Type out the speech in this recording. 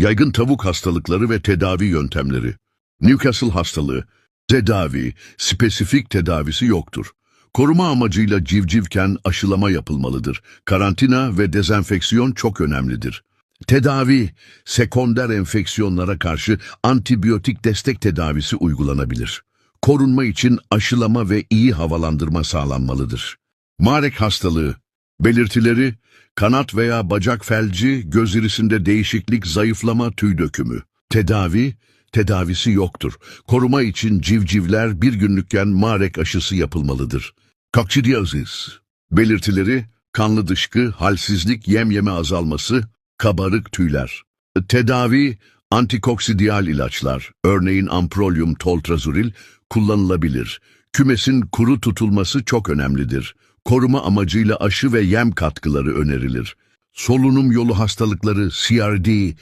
Yaygın tavuk hastalıkları ve tedavi yöntemleri. Newcastle hastalığı. Tedavi, spesifik tedavisi yoktur. Koruma amacıyla civcivken aşılama yapılmalıdır. Karantina ve dezenfeksiyon çok önemlidir. Tedavi, sekonder enfeksiyonlara karşı antibiyotik destek tedavisi uygulanabilir. Korunma için aşılama ve iyi havalandırma sağlanmalıdır. Marek hastalığı, belirtileri, kanat veya bacak felci, göz irisinde değişiklik, zayıflama, tüy dökümü. Tedavi, tedavisi yoktur. Koruma için civcivler bir günlükken marek aşısı yapılmalıdır. Koksidiosis, belirtileri, kanlı dışkı, halsizlik, yem yeme azalması, kabarık tüyler. Tedavi, antikoksidiyal ilaçlar, örneğin amprolyum toltrazuril kullanılabilir. Kümesin kuru tutulması çok önemlidir. Koruma amacıyla aşı ve yem katkıları önerilir. Solunum yolu hastalıkları, CRD,